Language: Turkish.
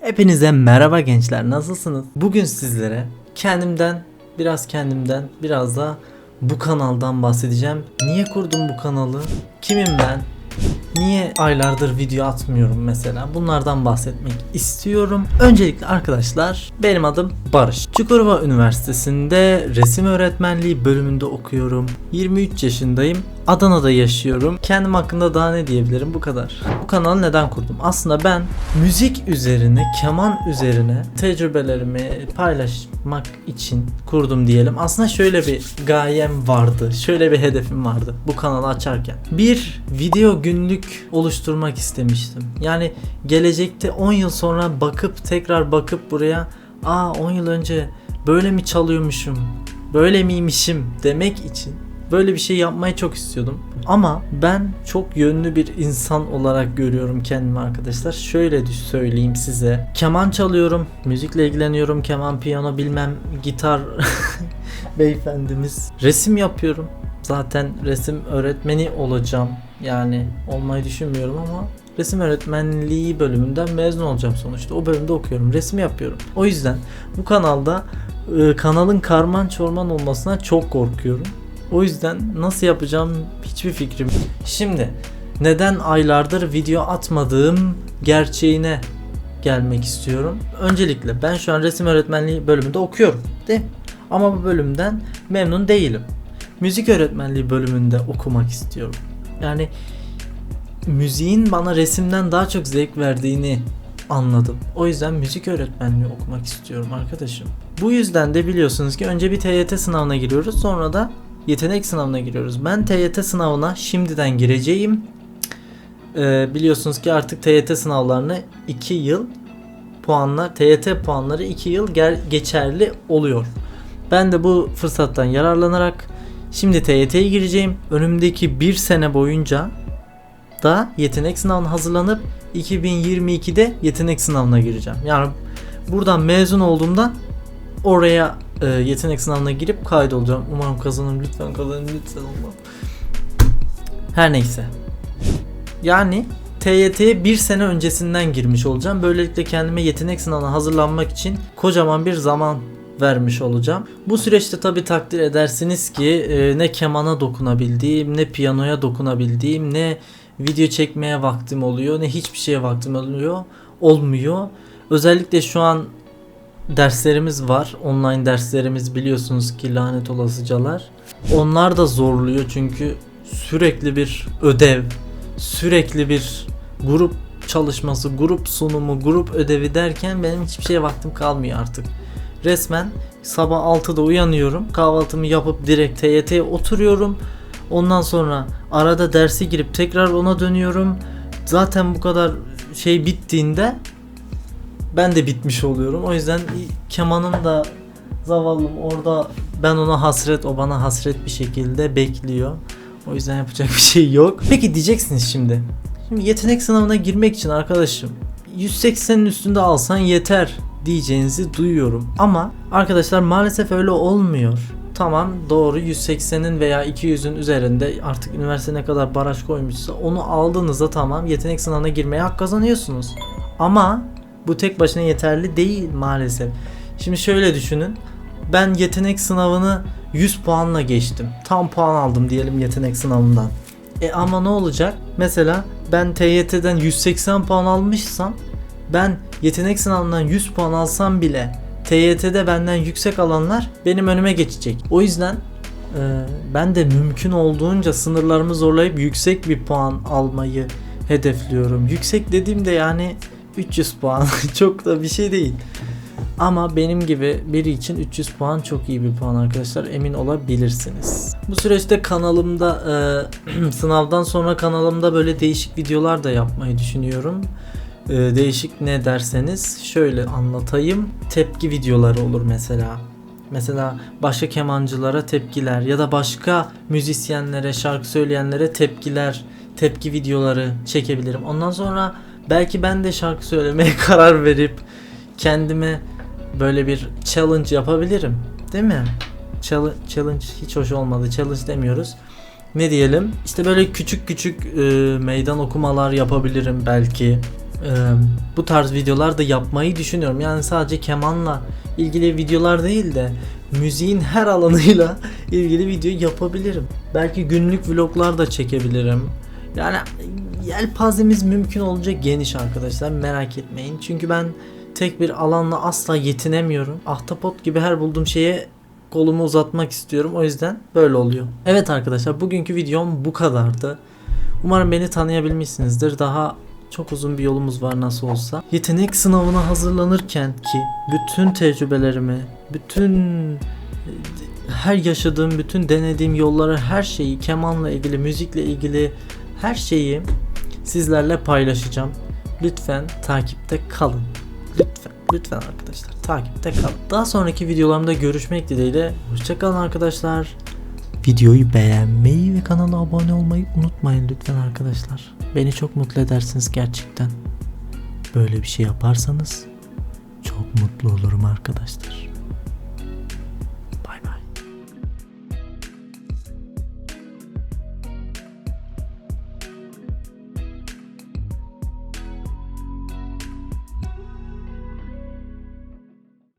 Hepinize merhaba gençler nasılsınız? Bugün sizlere kendimden, biraz kendimden, biraz da bu kanaldan bahsedeceğim. Niye kurdum bu kanalı? Kimim ben? Niye aylardır video atmıyorum mesela? Bunlardan bahsetmek istiyorum. Öncelikle arkadaşlar benim adım Barış. Çukurova Üniversitesi'nde resim öğretmenliği bölümünde okuyorum. 23 yaşındayım. Adana'da yaşıyorum. Kendim hakkında daha ne diyebilirim bu kadar. Bu kanalı neden kurdum? Aslında ben müzik üzerine, keman üzerine tecrübelerimi paylaşmak için kurdum diyelim. Aslında şöyle bir gayem vardı. Şöyle bir hedefim vardı bu kanalı açarken. Bir video günlük oluşturmak istemiştim. Yani gelecekte 10 yıl sonra bakıp tekrar bakıp buraya aa 10 yıl önce böyle mi çalıyormuşum, böyle miymişim demek için böyle bir şey yapmayı çok istiyordum. Ama ben çok yönlü bir insan olarak görüyorum kendimi arkadaşlar. Şöyle söyleyeyim size. Keman çalıyorum, müzikle ilgileniyorum. Keman, piyano, bilmem gitar beyefendimiz. Resim yapıyorum. Zaten resim öğretmeni olacağım. Yani olmayı düşünmüyorum ama resim öğretmenliği bölümünden mezun olacağım sonuçta. O bölümde okuyorum. Resim yapıyorum. O yüzden bu kanalda e, kanalın karman çorman olmasına çok korkuyorum. O yüzden nasıl yapacağım hiçbir fikrim. Şimdi neden aylardır video atmadığım gerçeğine gelmek istiyorum. Öncelikle ben şu an resim öğretmenliği bölümünde okuyorum. Değil mi? Ama bu bölümden memnun değilim. Müzik öğretmenliği bölümünde okumak istiyorum. Yani müziğin bana resimden daha çok zevk verdiğini anladım. O yüzden müzik öğretmenliği okumak istiyorum arkadaşım. Bu yüzden de biliyorsunuz ki önce bir TYT sınavına giriyoruz sonra da yetenek sınavına giriyoruz. Ben TYT sınavına şimdiden gireceğim. Ee, biliyorsunuz ki artık TYT sınavlarını 2 yıl puanlar TYT puanları 2 yıl geçerli oluyor. Ben de bu fırsattan yararlanarak şimdi TYT'ye gireceğim. Önümdeki bir sene boyunca da yetenek sınavına hazırlanıp 2022'de yetenek sınavına gireceğim. Yani buradan mezun olduğumda oraya e, yetenek sınavına girip kaydolacağım. Umarım kazanırım lütfen kazanırım lütfen olmam. Her neyse. Yani TYT'ye bir sene öncesinden girmiş olacağım. Böylelikle kendime yetenek sınavına hazırlanmak için kocaman bir zaman vermiş olacağım. Bu süreçte tabi takdir edersiniz ki e, ne kemana dokunabildiğim, ne piyanoya dokunabildiğim, ne video çekmeye vaktim oluyor, ne hiçbir şeye vaktim oluyor, olmuyor. Özellikle şu an derslerimiz var. Online derslerimiz biliyorsunuz ki lanet olasıcalar. Onlar da zorluyor çünkü sürekli bir ödev, sürekli bir grup çalışması, grup sunumu, grup ödevi derken benim hiçbir şeye vaktim kalmıyor artık. Resmen sabah 6'da uyanıyorum. Kahvaltımı yapıp direkt TYT'ye oturuyorum. Ondan sonra arada derse girip tekrar ona dönüyorum. Zaten bu kadar şey bittiğinde ben de bitmiş oluyorum. O yüzden kemanım da zavallım orada ben ona hasret o bana hasret bir şekilde bekliyor. O yüzden yapacak bir şey yok. Peki diyeceksiniz şimdi. Şimdi yetenek sınavına girmek için arkadaşım 180'in üstünde alsan yeter diyeceğinizi duyuyorum. Ama arkadaşlar maalesef öyle olmuyor. Tamam doğru 180'in veya 200'ün üzerinde artık üniversite ne kadar baraj koymuşsa onu aldığınızda tamam yetenek sınavına girmeye hak kazanıyorsunuz. Ama bu tek başına yeterli değil maalesef. Şimdi şöyle düşünün. Ben yetenek sınavını 100 puanla geçtim. Tam puan aldım diyelim yetenek sınavından. E ama ne olacak? Mesela ben TYT'den 180 puan almışsam ben yetenek sınavından 100 puan alsam bile TYT'de benden yüksek alanlar benim önüme geçecek. O yüzden e, ben de mümkün olduğunca sınırlarımı zorlayıp yüksek bir puan almayı hedefliyorum. Yüksek dediğimde yani 300 puan çok da bir şey değil. Ama benim gibi biri için 300 puan çok iyi bir puan arkadaşlar emin olabilirsiniz. Bu süreçte kanalımda e, sınavdan sonra kanalımda böyle değişik videolar da yapmayı düşünüyorum. E, değişik ne derseniz şöyle anlatayım. Tepki videoları olur mesela. Mesela başka kemancılara tepkiler ya da başka müzisyenlere, şarkı söyleyenlere tepkiler, tepki videoları çekebilirim. Ondan sonra belki ben de şarkı söylemeye karar verip kendime böyle bir challenge yapabilirim. Değil mi? Challenge, challenge hiç hoş olmadı. Challenge demiyoruz. Ne diyelim? İşte böyle küçük küçük e, meydan okumalar yapabilirim belki. e, bu tarz videolar da yapmayı düşünüyorum. Yani sadece kemanla ilgili videolar değil de müziğin her alanıyla ilgili video yapabilirim. Belki günlük vloglar da çekebilirim. Yani yelpazemiz mümkün olunca geniş arkadaşlar merak etmeyin. Çünkü ben tek bir alanla asla yetinemiyorum. Ahtapot gibi her bulduğum şeye kolumu uzatmak istiyorum. O yüzden böyle oluyor. Evet arkadaşlar bugünkü videom bu kadardı. Umarım beni tanıyabilmişsinizdir. Daha çok uzun bir yolumuz var nasıl olsa. Yetenek sınavına hazırlanırken ki bütün tecrübelerimi, bütün her yaşadığım, bütün denediğim yolları, her şeyi, kemanla ilgili, müzikle ilgili her şeyi sizlerle paylaşacağım. Lütfen takipte kalın. Lütfen, lütfen arkadaşlar takipte kalın. Daha sonraki videolarımda görüşmek dileğiyle. Hoşçakalın arkadaşlar. Videoyu beğenmeyi ve kanala abone olmayı unutmayın lütfen arkadaşlar. Beni çok mutlu edersiniz gerçekten. Böyle bir şey yaparsanız çok mutlu olurum arkadaşlar.